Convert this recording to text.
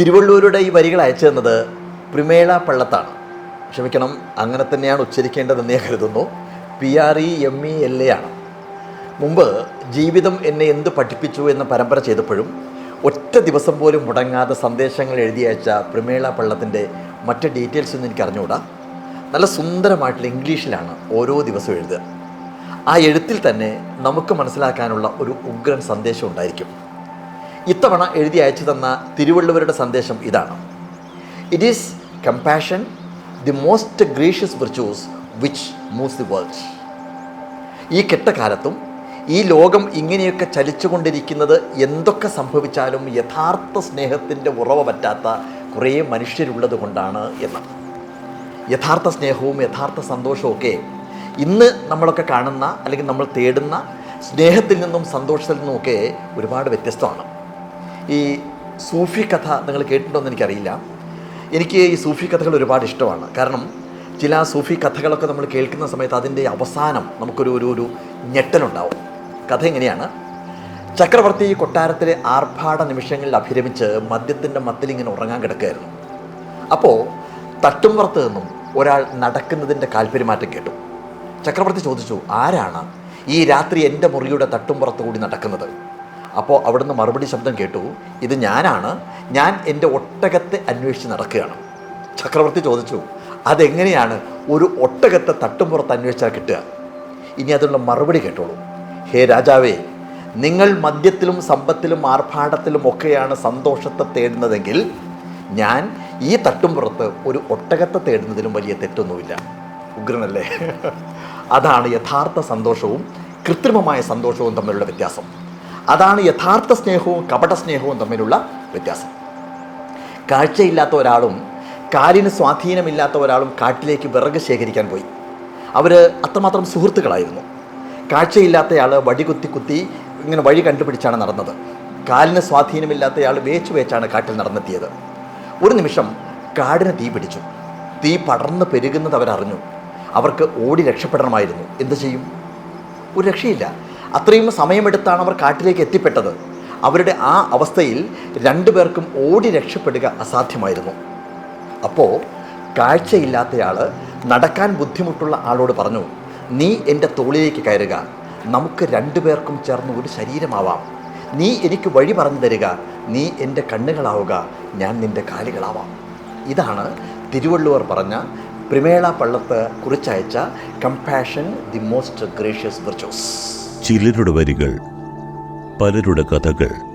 തിരുവള്ളൂരുടെ ഈ വരികൾ അയച്ചു തന്നത് പ്രിമേള പള്ളത്താണ്. ക്ഷമിക്കണം അങ്ങനെ തന്നെയാണ് ഉച്ചരിക്കേണ്ടതെന്ന് ഞാൻ കരുതുന്നു. P R E M E L A ആണ്. മുമ്പ് ജീവിതം എന്നെ എന്ത് പഠിപ്പിച്ചു എന്ന പരമ്പര ചെയ്തപ്പോഴും ഒറ്റ ദിവസം പോലും മുടങ്ങാതെ സന്ദേശങ്ങൾ എഴുതി അയച്ച പ്രിമേള പള്ളത്തിന്റെ മറ്റ് ഡീറ്റെയിൽസ് ഒന്നും എനിക്ക് അറിഞ്ഞുകൂടാ. നല്ല സുന്ദരമായിട്ടുള്ള ഇംഗ്ലീഷിലാണ് ഓരോ ദിവസവും എഴുതുക. ആ എഴുത്തിൽ തന്നെ നമുക്ക് മനസ്സിലാക്കാനുള്ള ഒരു ഉഗ്രൻ സന്ദേശം ഉണ്ടായിരിക്കും. ഇത്തവണ എഴുതി അയച്ചു തന്ന തിരുവള്ളുവരുടെ സന്ദേശം ഇതാണ്. It is compassion the most gracious virtues which moves the world ഈ കെട്ടകാലത്തും ഈ ലോകം ഇങ്ങനെയൊക്കെ ചലിച്ചുകൊണ്ടിരിക്കുന്നത് എന്തൊക്കെ സംഭവിച്ചാലും യഥാർത്ഥ സ്നേഹത്തിന്റെ ഉറവ പറ്റാത്ത കുറേ മനുഷ്യരുള്ളത് കൊണ്ടാണ് എന്ന്. യഥാർത്ഥ സ്നേഹവും യഥാർത്ഥ സന്തോഷവും ഒക്കെ ഇന്ന് നമ്മളൊക്കെ കാണുന്ന അല്ലെങ്കിൽ നമ്മൾ തേടുന്ന സ്നേഹത്തിൽ നിന്നും സന്തോഷത്തിൽ നിന്നുമൊക്കെ ഒരുപാട് വ്യത്യസ്തമാണ്. ഈ സൂഫി കഥ നിങ്ങൾ കേട്ടിട്ടുണ്ടോ എന്ന് എനിക്കറിയില്ല. എനിക്ക് ഈ സൂഫി കഥകൾ ഒരുപാട് ഇഷ്ടമാണ്. കാരണം ചില സൂഫി കഥകളൊക്കെ നമ്മൾ കേൾക്കുന്ന സമയത്ത് അതിന്റെ അവസാനം നമുക്കൊരു ഒരു ഒരു ഞെട്ടലുണ്ടാവും. കഥ എങ്ങനെയാണ് ചക്രവർത്തി കൊട്ടാരത്തിലെ ആർഭാട നിമിഷങ്ങളിൽ അഭിരമിച്ച് മദ്യത്തിന്റെ മത്തിലിങ്ങനെ ഉറങ്ങാൻ കിടക്കുകയായിരുന്നു. അപ്പോൾ തട്ടുംപുറത്ത് നിന്നും ഒരാൾ നടക്കുന്നതിന്റെ കാൽപ്പെരുമാറ്റം കേട്ടു. ചക്രവർത്തി ചോദിച്ചു ആരാണ് ഈ രാത്രി എന്റെ മുറിയുടെ തട്ടുംപുറത്ത് കൂടി നടക്കുന്നത്? അപ്പോൾ അവിടുന്ന് മറുപടി ശബ്ദം കേട്ടു ഇത് ഞാനാണ്. ഞാൻ എന്റെ ഒട്ടകത്തെ അന്വേഷിച്ച് നടക്കുകയാണ്. ചക്രവർത്തി ചോദിച്ചു അതെങ്ങനെയാണ് ഒരു ഒട്ടകത്തെ തട്ടുംപുറത്ത് അന്വേഷിച്ചാൽ കിട്ടുക? ഇനി അതിനുള്ള മറുപടി കേട്ടോളൂ. ഹേ രാജാവേ നിങ്ങൾ മദ്യത്തിലും സമ്പത്തിലും ആർഭാടത്തിലും ഒക്കെയാണ് സന്തോഷത്തെ തേടുന്നതെങ്കിൽ ഞാൻ ഈ തട്ടുംപുറത്ത് ഒരു ഒട്ടകത്തെ തേടുന്നതിലും വലിയ തെറ്റൊന്നുമില്ല. ഉഗ്രനല്ലേ? അതാണ് യഥാർത്ഥ സന്തോഷവും കൃത്രിമമായ സന്തോഷവും തമ്മിലുള്ള വ്യത്യാസം. അതാണ് യഥാർത്ഥ സ്നേഹവും കപട സ്നേഹവും തമ്മിലുള്ള വ്യത്യാസം. കാഴ്ചയില്ലാത്ത ഒരാളും കാലിന് സ്വാധീനമില്ലാത്ത ഒരാളും കാട്ടിലേക്ക് വിറക് ശേഖരിക്കാൻ പോയി. അവർ അത്രമാത്രം സുഹൃത്തുക്കളായിരുന്നു. കാഴ്ചയില്ലാത്തയാൾ വടി കുത്തി കുത്തി ഇങ്ങനെ വഴി കണ്ടുപിടിച്ചാണ് നടന്നത്. കാലിന് സ്വാധീനമില്ലാത്തയാൾ വേച്ചു വേച്ചാണ് കാട്ടിൽ നടന്നെത്തിയത്. ഒരു നിമിഷം കാടിന് തീ പിടിച്ചു. തീ പടർന്ന് പെരുകുന്നത് അവരറിഞ്ഞു. അവർക്ക് ഓടി രക്ഷപ്പെടണമായിരുന്നു. എന്ത് ചെയ്യും? ഒരു രക്ഷയില്ല. അത്രയും സമയമെടുത്താണ് അവർ കാട്ടിലേക്ക് എത്തിപ്പെട്ടത്. അവരുടെ ആ അവസ്ഥയിൽ രണ്ടു പേർക്കും ഓടി രക്ഷപ്പെടുക അസാധ്യമായിരുന്നു. അപ്പോൾ കാഴ്ചയില്ലാത്തയാൾ നടക്കാൻ ബുദ്ധിമുട്ടുള്ള ആളോട് പറഞ്ഞു നീ എന്റെ തോളിലേക്ക് കയറുക. നമുക്ക് രണ്ടുപേർക്കും ചേർന്ന് ഒരു ശരീരമാവാം. നീ എനിക്ക് വഴി പറഞ്ഞു തരിക. നീ എന്റെ കണ്ണുകളാവുക. ഞാൻ നിന്റെ കാലുകളാവാം. ഇതാണ് തിരുവള്ളുവർ പറഞ്ഞ പ്രിമേള Pallath കുറിച്ചയച്ച compassion the most gracious virtuous ചിലരുടെ വരികൾ പലരുടെ കഥകൾ.